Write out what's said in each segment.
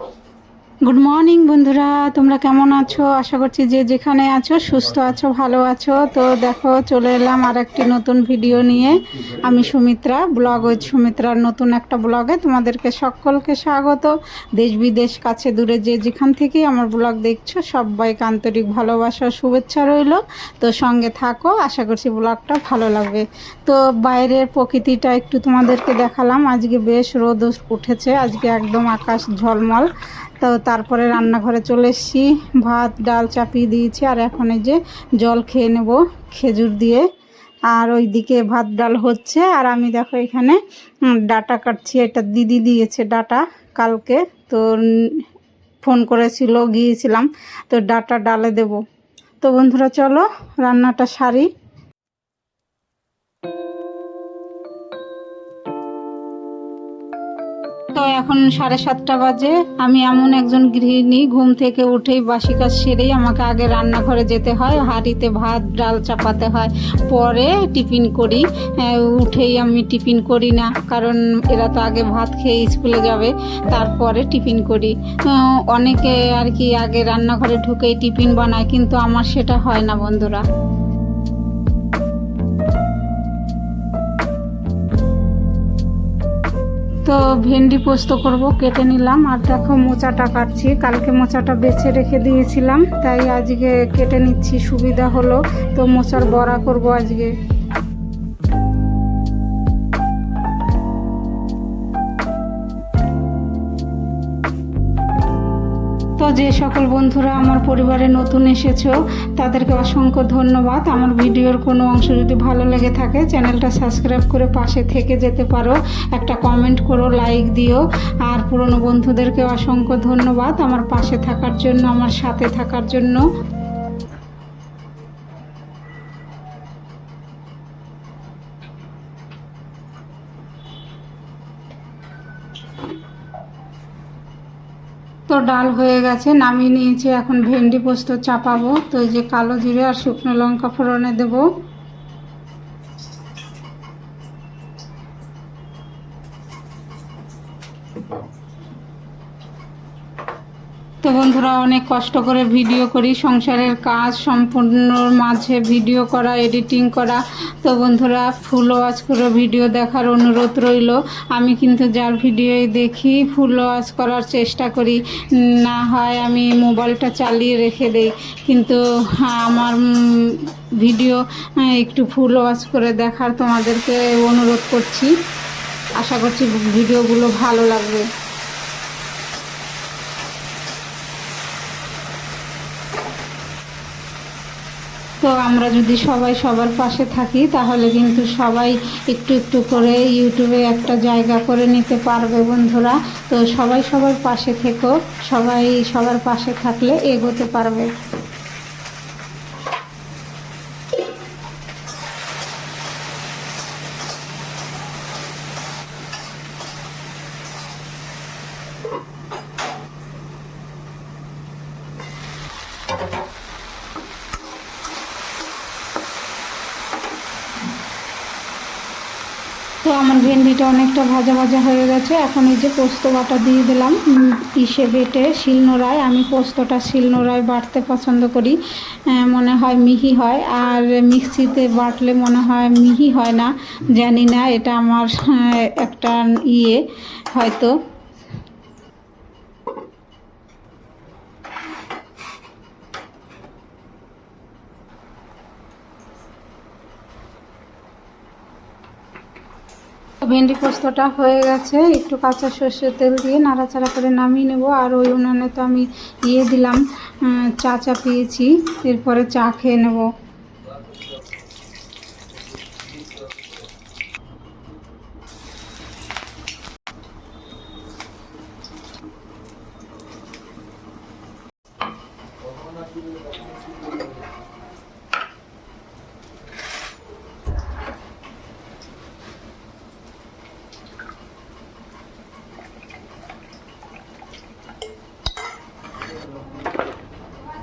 Thank you. Good morning বন্ধুরা। তোমরা কেমন আছো? আশা করছি যে যেখানে আছো, সুস্থ আছো, ভালো আছো। তো দেখো, চলে এলাম আর একটি নতুন ভিডিও নিয়ে। আমি সুমিত্রা ব্লগ ওই সুমিত্রার নতুন একটা ব্লগে তোমাদেরকে সকলকে স্বাগত। দেশ বিদেশ, কাছে দূরে যে যেখান থেকেই আমার ব্লগ দেখছ, সবাইকে আন্তরিক ভালোবাসা, শুভেচ্ছা রইল। তো সঙ্গে থাকো, আশা করছি ব্লগটা ভালো লাগবে। তো বাইরের প্রকৃতিটা একটু তোমাদেরকে দেখালাম। আজকে বেশ রোদ উঠেছে, আজকে একদম আকাশ ঝলমল। তো তারপরে রান্নাঘরে চলে এসেছি। ভাত, ডাল চাপিয়ে দিয়েছি আর এখন এই যে জল খেয়ে নেব খেজুর দিয়ে। আর ওইদিকে ভাত, ডাল হচ্ছে। আর আমি দেখো এখানে ডাটা কাটছি। এটা দিদি দিয়েছে ডাটা কালকে। তো ফোন করেছিল, গিয়েছিলাম। তো ডাটা ডালে দেব। তো বন্ধুরা, চলো রান্নাটা সারি। তো এখন সাড়ে সাতটা বাজে। আমি এমন একজন গৃহিণী, ঘুম থেকে উঠেই বাসি কাজ সেরেই আমাকে আগে রান্নাঘরে যেতে হয়, হাঁড়িতে ভাত, ডাল চাপাতে হয়, পরে টিফিন করি। উঠেই আমি টিফিন করি না, কারণ এরা তো আগে ভাত খেয়ে স্কুলে যাবে, তারপরে টিফিন করি। অনেকে আর কি আগে রান্নাঘরে ঢুকেই টিফিন বানায়, কিন্তু আমার সেটা হয় না বন্ধুরা। তো ভেন্ডি পোস্ত করব, কেটে নিলাম। আর দেখো মোচাটা কাটছি। কালকে মোচাটা বেছে রেখে দিয়েছিলাম, তাই আজকে কেটে নিচ্ছি, সুবিধা হলো। তো মোচার বড়া করব আজকে। তো যে সকল বন্ধুরা আমার পরিবারে নতুন এসেছ, তাদেরকে অসংখ্য ধন্যবাদ। আমার ভিডিওর কোনো অংশ যদি ভালো লেগে থাকে, চ্যানেলটা সাবস্ক্রাইব করে পাশে থেকে যেতে পারো। একটা কমেন্ট করো, লাইক দিও। আর পুরনো বন্ধুদেরকে অসংখ্য ধন্যবাদ আমার পাশে থাকার জন্য, আমার সাথে থাকার জন্য। ডাল হয়ে গেছে, নামিয়ে নিয়েছি। এখন ভেন্ডি পোস্ত চাপাবো। তো এই যে কালো জিরে আর শুকনো লঙ্কা ফোড়নে দেবো। বন্ধুরা, অনেক কষ্ট করে ভিডিও করি, সংসারের কাজ সম্পূর্ণ মাঝে ভিডিও করা এডিটিং করা। তো বন্ধুরা, ফুল ওয়াচ করে ভিডিও দেখার অনুরোধ রইল। আমি কিন্তু যার ভিডিওই দেখি, ফুল ওয়াচ করার চেষ্টা করি। না হয় আমি মোবাইলটা চালিয়ে রেখে দেই। কিন্তু আমার ভিডিও একটু ফুল ওয়াচ করে দেখার তোমাদেরকে অনুরোধ করছি। আশা করছি ভিডিওগুলো ভালো লাগবে। তো আমরা যদি সবাই সবার পাশে থাকি, তাহলে কিন্তু সবাই একটু একটু করে ইউটিউবে একটা জায়গা করে নিতে পারবে বন্ধুরা। তো সবাই সবার পাশে থেকো, সবাই সবার পাশে থাকলে এগোতে পারবে তো আমার ভেন্ডিটা অনেকটা ভাজা ভাজা হয়ে গেছে। এখন এই যে পোস্ত বাটা দিয়ে দিলাম ইসে বেটে শিলনোড়ায়। আমি পোস্তটা শিলনোড়ায় বাটতে পছন্দ করি মনে হয় মিহি হয়। আর মিক্সিতে বাটলে মনে হয় মিহি হয় না, জানি না, এটা আমার একটা ইয়ে হয়তো। ভেন্ডি পোস্তটা হয়ে গেছে। একটু কাঁচা সর্ষের তেল দিয়ে নাড়াচাড়া করে নামিয়ে নেব। আর ওই উনানে তো আমি ইয়ে দিলাম চা চা পেয়েছি এরপরে চা খেয়ে নেব।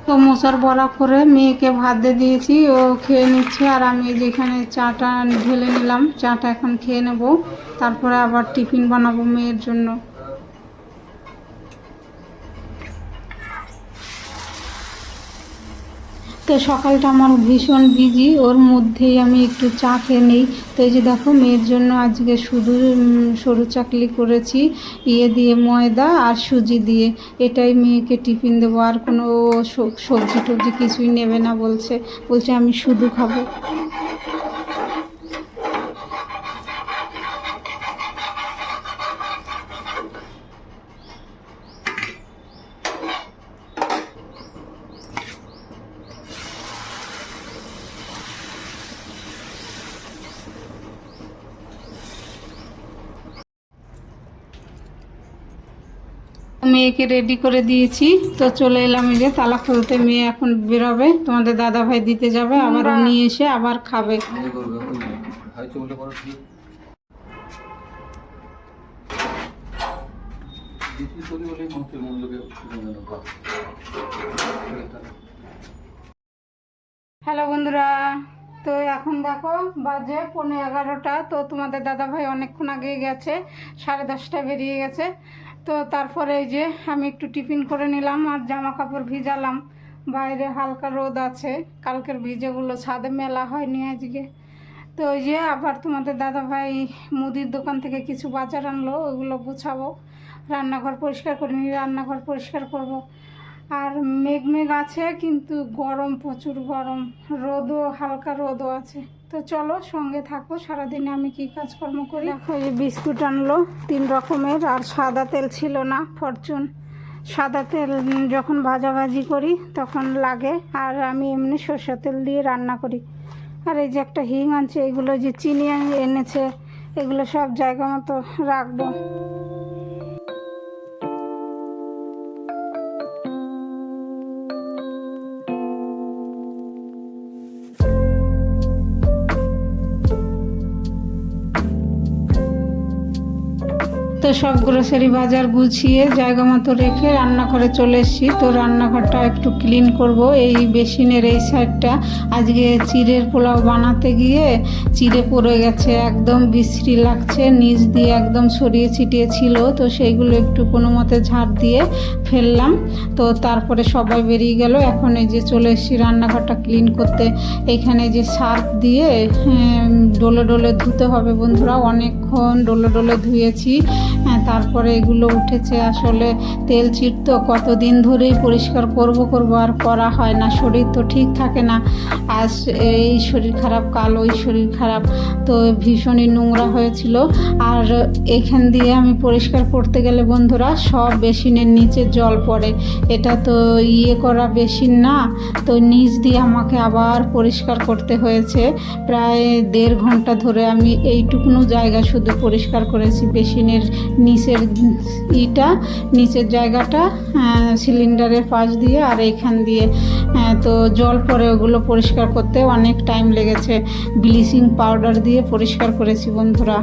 তো মশার বড়া করে মেয়েকে ভাত দিয়ে দিয়েছি, ও খেয়ে নিচ্ছে। আর আমি যেখানে চাটা ঢেলে নিলাম, চাটা এখন খেয়ে নেব। তারপরে আবার টিফিন বানাবো মেয়ের জন্য। তো সকালটা আমার ভীষণ বিজি ওর মধ্যেই আমি একটু চা খেয়ে নিই। তো এই যে দেখো, মেয়ের জন্য আজকে শুধু সরু চাকলি করেছি ইয়ে দিয়ে ময়দা আর সুজি দিয়ে। এটাই মেয়েকে টিফিন দেবো, আর কোনো সব- সবজি টবজি কিছুই নেবে না বলছে। বলছে আমি শুধু খাব। মেয়েকে রেডি করে দিয়েছি। তো চলে এলাম এই যে তালা খুলতে মেয়ে এখন বেরোবে। তোমাদের দাদা ভাই দিতে যাবে আবার নিয়ে এসে আবার খাবে। হ্যালো বন্ধুরা তো এখন দেখো বাজে পনেরো এগারোটা। তো তোমাদের দাদা ভাই অনেকক্ষণ আগে গেছে সাড়ে দশটা বেরিয়ে গেছে। তো তারপরে এই যে আমি একটু টিফিন করে নিলাম আর জামা কাপড় ভিজালাম। বাইরে হালকা রোদ আছে, কালকের ভিজেগুলো ছাদে মেলা হয়নি আজকে। তো ওই যে আবার তোমাদের দাদা ভাই মুদির দোকান থেকে কিছু বাজার আনলো ওগুলো গুছাবো। রান্নাঘর পরিষ্কার করে নিই, রান্নাঘর পরিষ্কার করব। আর মেঘ মেঘ আছে, কিন্তু গরম, প্রচুর গরম। রোদও, হালকা রোদও আছে। তো চলো সঙ্গে থাকো, সারাদিনে আমি কি কাজকর্ম করি? দেখো, এই বিস্কুট আনলো, তিন রকমের, আর সাদা তেল ছিল না, ফরচুন। সাদা তেল যখন ভাজাভাজি করি, তখন লাগে, আর আমি এমনি সর্ষের তেল দিয়ে রান্না করি। আর এই যে একটা হিং আনছে, এগুলো যে চিনি এনেছে, এগুলো সব জায়গা মতো রাখব। তো সব গ্রোসারি বাজার গুছিয়ে জায়গা মতো রেখে রান্নাঘরে চলে এসেছি। তো রান্নাঘরটা একটু ক্লিন করব এই বেসিনের এই সাইডটা আজকে চিড়ের পোলাও বানাতে গিয়ে চিড়ে পড়ে গেছে, একদম বিশ্রী লাগছে। নিচ দিয়ে একদম ছড়িয়ে ছিটিয়ে ছিল, তো সেইগুলো একটু কোনো মতে ঝাড় দিয়ে ফেললাম। তো তারপরে সবাই বেরিয়ে গেল। এখন এই যে চলে এসেছি রান্নাঘরটা ক্লিন করতে। এখানে যে সার্ফ দিয়ে ডোলে ডলে ধুতে হবে বন্ধুরা। অনেকক্ষণ ডলে ডলে ধুয়েছি। তারপরে এগুলো উঠেছে। আসলে তেল চিট তো কতদিন ধরেই পরিষ্কার করব করব আর করা হয় না, শরীর তো ঠিক থাকে না। আজ এই শরীর খারাপ, কাল ওই শরীর খারাপ, তো ভীষণই নোংরা হয়েছিল। আর এখান দিয়ে আমি পরিষ্কার করতে গেলে বন্ধুরা, সব বেসিনের নিচে জল পড়ে। এটা তো ইয়ে করা বেসিন না, তো নিচ দিয়ে আমাকে আবার পরিষ্কার করতে হয়েছে। প্রায় দেড় ঘণ্টা ধরে আমি এইটুকুনো জায়গা শুধু পরিষ্কার করেছি বেসিনের নিচের ইটা, নিচের জায়গাটা সিলিন্ডারের পাশ দিয়ে আর এখান দিয়ে তো জল পরে ওগুলো পরিষ্কার করতে অনেক টাইম লেগেছে। ব্লিচিং পাউডার দিয়ে পরিষ্কার করেছি বন্ধুরা।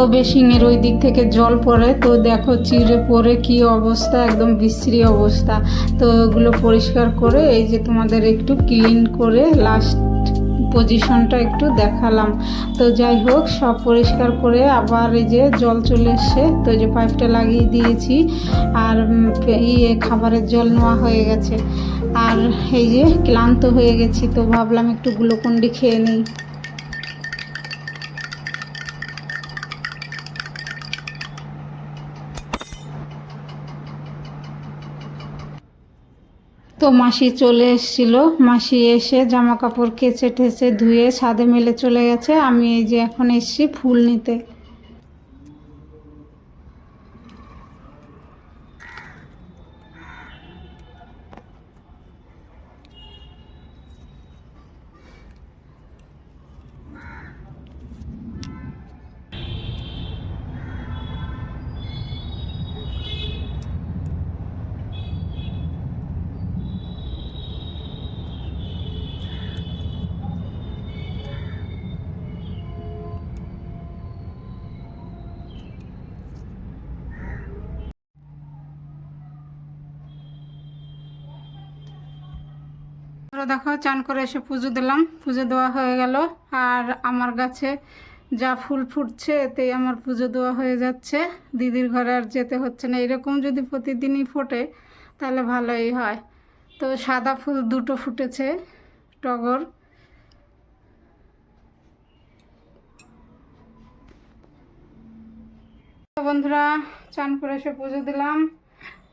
তো বেসিংয়ের ওই দিক থেকে জল পড়ে। তো দেখো চিড়ে পরে কি অবস্থা, একদম বিশ্রী অবস্থা। তো ওগুলো পরিষ্কার করে এই যে তোমাদের একটু ক্লিন করে লাস্ট পজিশনটা একটু দেখালাম। তো যাই হোক, সব পরিষ্কার করে আবার এই যে জল চলে এসছে। তো যে পাইপটা লাগিয়ে দিয়েছি আর ইয়ে খাবারের জল নেওয়া হয়ে গেছে। আর এই যে ক্লান্ত হয়ে গেছি, তো ভাবলাম একটু গ্লুকন্ডি খেয়ে নিই। তো মাসি চলে এসেছিল। মাসি এসে জামা কাপড় কেচে ঠেচে ধুয়ে ছাদে মেলে চলে গেছে। আমি এই যে এখন এসছি ফুল নিতে। বন্ধুরা দেখো, চান করে এসে পুজো দিলাম। পুজো দেওয়া হয়ে গেল। আর আমার গাছে যা ফুল ফুটছে, এতেই আমার পুজো দেওয়া হয়ে যাচ্ছে। দিদির ঘরে আর যেতে হচ্ছে না। এরকম যদি প্রতিদিনই ফোটে, তাহলে ভালোই হয়। তো সাদা ফুল দুটো ফুটেছে, টগর। বন্ধুরা, চান করে এসে পুজো দিলাম।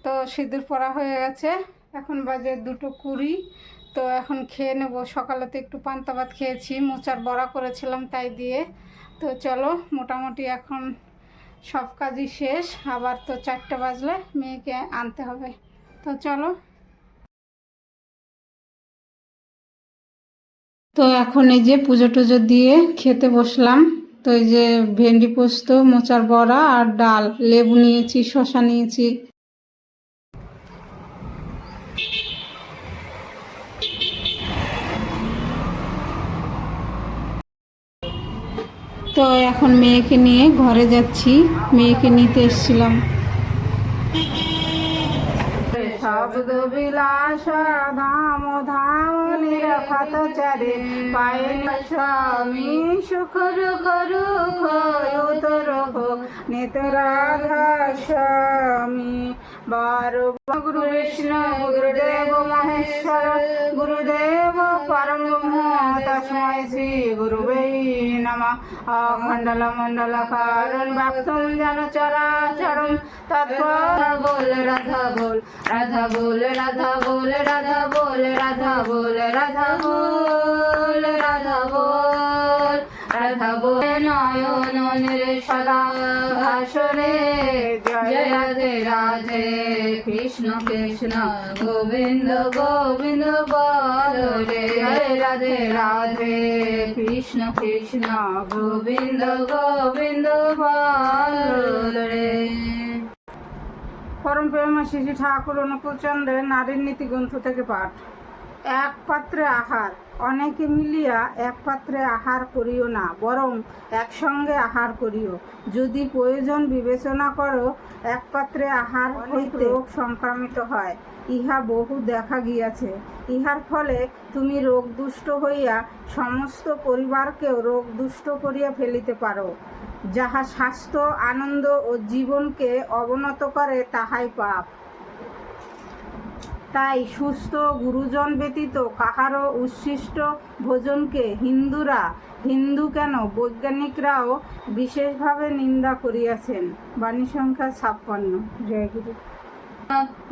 তো সিঁদুর পরা হয়ে গেছে। এখন বাজে দুটো কুড়ি। তো এখন খেয়ে নেব। সকালে তো একটু পান্তা ভাত খেয়েছি, মোচার বড়া করেছিলাম তাই দিয়ে। তো চলো, মোটামুটি এখন সব কাজই শেষ। আবার তো চারটে বাজলে মেয়েকে আনতে হবে। তো চলো। তো এখন এই যে পুজো টুজো দিয়ে খেতে বসলাম। তো এই যে ভেন্ডি পোস্ত, মোচার বড়া আর ডাল। লেবু নিয়েছি, শসা নিয়েছি। তো এখন মেয়েকে নিয়ে ঘরে যাচ্ছি। মেয়েকে নিতে এসেছিলাম। শব্দ বিলাস ধাম ধাম নিরখত চারে। পায়ে স্বামী সুখ রুখ রুখ উতর নেতরাধা স্বামী, বারো গুরু বিষ্ণু, গুরুদেব মহেশ্বর। গুরুদেব পরম তস্মৈ শ্রী গুরুবে নম। অখণ্ডল মণ্ডল কারণ ভক্তম জন চরাচরম। তৎপর বল রাধা বল রাধা বল রাধা বল রাধা বল রাধা বল রাধা বল রাধা বল। রাধা বল নয়ন নীরে সদা ভাসরে জয় রাধে রাধে কৃষ্ণ কৃষ্ণ গোবিন্দ গোবিন্দ বল রে। রাধে রাধে কৃষ্ণ কৃষ্ণ গোবিন্দ গোবিন্দ বল রে। পরম প্রেমা শিশু ঠাকুর অনুকূল চন্দ্রের নারীর নীতি গ্রন্থ থেকে পাঠ। এক পাত্রে আহার অনেকে মিলিয়া এক পাত্রে আহার করিও না বরং একসঙ্গে আহার করিও। যদি প্রয়োজন বিবেচনা করো এক পাত্রে আহার হইতে রোগ। সংক্রামিত হয় ইহা বহু দেখা গিয়াছে। ইহার ফলে তুমি রোগদুষ্ট হইয়া সমস্ত পরিবারকেও রোগদুষ্ট করিয়া ফেলিতে পারো। যাহা স্বাস্থ্য, আনন্দ ও জীবনকে অবনত করে, তাহাই পাপ। তাই সুস্থ গুরুজন ব্যতীত কাহারও উচ্ছিষ্ট ভোজনকে হিন্দুরা, হিন্দু কেন বৈজ্ঞানিকরাও বিশেষভাবে নিন্দা করিয়াছেন? বাণী সংখ্যা ছাপ্পান্ন। জয় গুরু।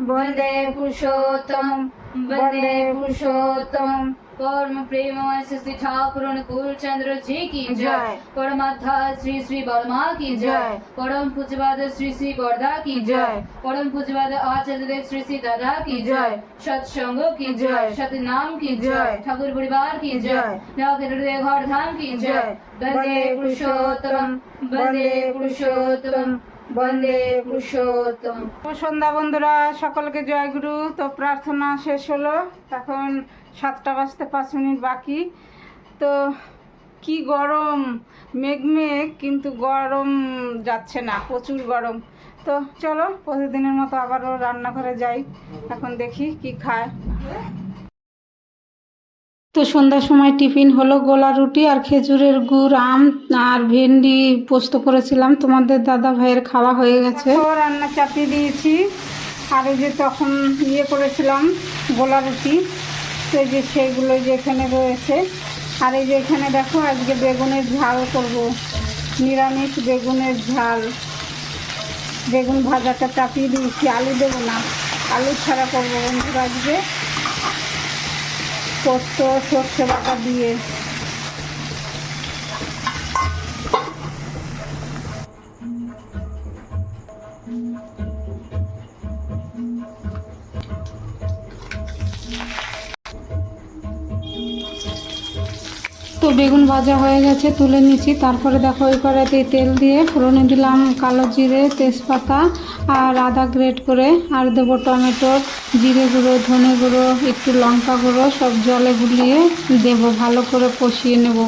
বন্দে পুরুষোত্তম বন্দে পুরুষোত্তম। পরম প্রেমময় শ্রী ঠাকুর অনুকূল চন্দ্র জি কি জয়। পরমাধ্যা শ্রী শ্রী বর্মা কি জয়। পরম পূজবাদ শ্রী শ্রী বর্দা কি জয়। পরম পূজবাদ আচার্যদেব শ্রী শ্রী দাদা কি জয়। সৎসঙ্গ কি জয়। সতনাম কি জয়। ঠাকুর পরিবার কি জয়। নগরে ঘর ধাম কি জয়। বন্দে পুরুষোত্তম বন্দে পুরুষোত্তম বন্দে পুরুষোত্তম। সন্ধ্যা বন্ধুরা, সকলকে জয়গুরু তো প্রার্থনা শেষ হলো। এখন সাতটা বাজতে পাঁচ মিনিট বাকি। তো কি গরম, মেঘ মেঘ, কিন্তু গরম যাচ্ছে না, প্রচুর গরম। তো চলো, প্রতিদিনের মতো আবারও রান্নাঘরে যাই। এখন দেখি কি খায়। তো সন্ধ্যার সময় টিফিন হলো গোলা রুটি আর খেজুরের গুড়, আম আর ভেন্ডি পোস্ত করেছিলাম। তোমাদের দাদা ভাইয়ের খাওয়া হয়ে গেছে। রান্না চাপিয়ে দিয়েছি। আর এই যে তখন ইয়ে করেছিলাম, গোলা রুটি। তো যে সেগুলো যে এখানে রয়েছে। আর এই যে এখানে দেখো, আজকে বেগুনের ঝাল করব। নিরামিষ বেগুনের ঝাল। বেগুন ভাজাটা চাপিয়ে দিয়েছি। আলু দেবো না। আলু ছাড়া করব বন্ধুরা আজকে। পোস্ত সর্ষে বাটা দিয়ে। তো বেগুন ভাজা হয়ে গেছে, তুলে নিচ্ছি। তারপরে দেখো ওই কড়াইতে তেল দিয়ে ফোড়নে দিলাম কালো জিরে, তেজপাতা আর আদা গ্রেট করে আর দেবো টমেটো, জিরে গুঁড়ো, ধনে গুঁড়ো, একটু লঙ্কা গুঁড়ো, সব জলে গুলিয়ে দেবো, ভালো করে কষিয়ে নেব।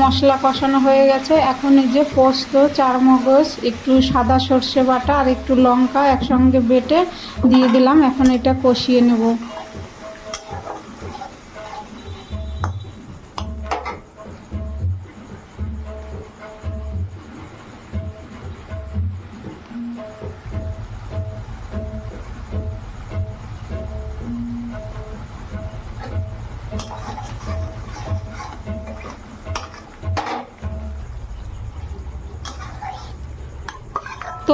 মশলা কষানো হয়ে গেছে। এখন এই যে পোস্ত, চারমগজ, একটু সাদা সর্ষে বাটা আর একটু লঙ্কা একসঙ্গে বেটে দিয়ে দিলাম। এখন এটা কষিয়ে নেব।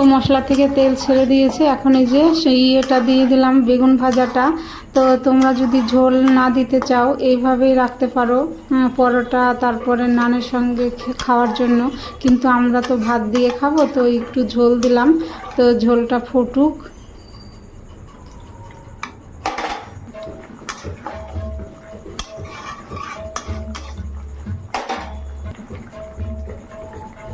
মশলা থেকে তেল ছেড়ে দিয়েছে। এখন এই যে সেই এটা দিয়ে দিলাম, বেগুন ভাজাটা। তো তোমরা যদি ঝোল না দিতে চাও, এইভাবেই রাখতে পারো। পরোটা, তারপরে নানের সঙ্গে খাওয়ার জন্য। কিন্তু আমরা তো ভাত দিয়ে খাব, তো একটু ঝোল দিলাম। তো ঝোলটা ফুটুক।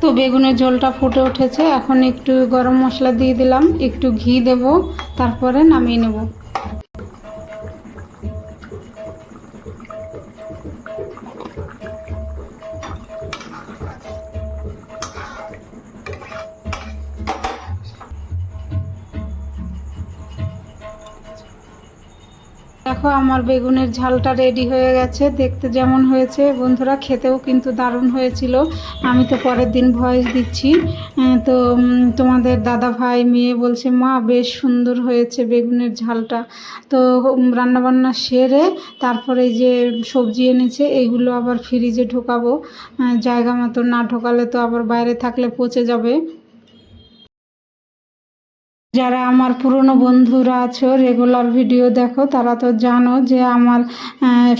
তো বেগুনের ঝোলটা ফুটে উঠেছে। এখন একটু গরম মশলা দিয়ে দিলাম, একটু ঘি দেব, তারপরে নামিয়ে নেব। আমার বেগুনের ঝালটা রেডি হয়ে গেছে, দেখতে যেমন হয়েছে। বন্ধুরা, খেতেও কিন্তু দারুণ হয়েছিল। আমি তো পরের দিন ভয়েস দিচ্ছি। তো তোমাদের দাদা ভাই, মেয়ে বলছে, মা, বেশ সুন্দর হয়েছে বেগুনের ঝালটা। তো রান্নাবান্না সেরে তারপরে যে সবজি এনেছে, এইগুলো আবার ফ্রিজে ঢোকাবো। জায়গা মতো না ঢোকালে তো আবার বাইরে থাকলে পচে যাবে। যারা আমার পুরনো বন্ধুরা আছো রেগুলার ভিডিও দেখো, তারা তো জানো যে আমার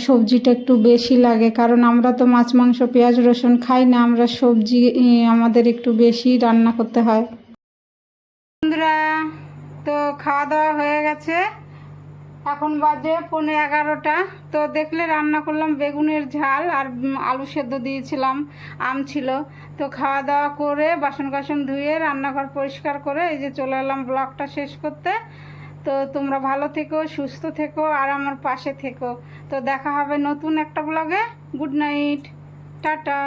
সবজিটা একটু বেশি লাগে। কারণ আমরা তো মাছ, মাংস, পেঁয়াজ, রসুন খাই না, আমরা সবজি আমাদের একটু বেশি রান্না করতে হয়। বন্ধুরা, তো খাওয়া দাওয়া হয়ে গেছে। এখন বাজে পৌনে এগারোটা। তো দেখলে রান্না করলাম বেগুনের ঝাল আর আলু সেদ্ধ দিয়েছিলাম, আম ছিল। তো খাওয়া দাওয়া করে বাসন কাসন ধুয়ে রান্নাঘর পরিষ্কার করে এই যে চলে এলাম ব্লগটা শেষ করতে। তো তোমরা ভালো থেকো, সুস্থ থেকো আর আমার পাশে থেকো। তো দেখা হবে নতুন একটা ব্লগে। Good night. টাটা।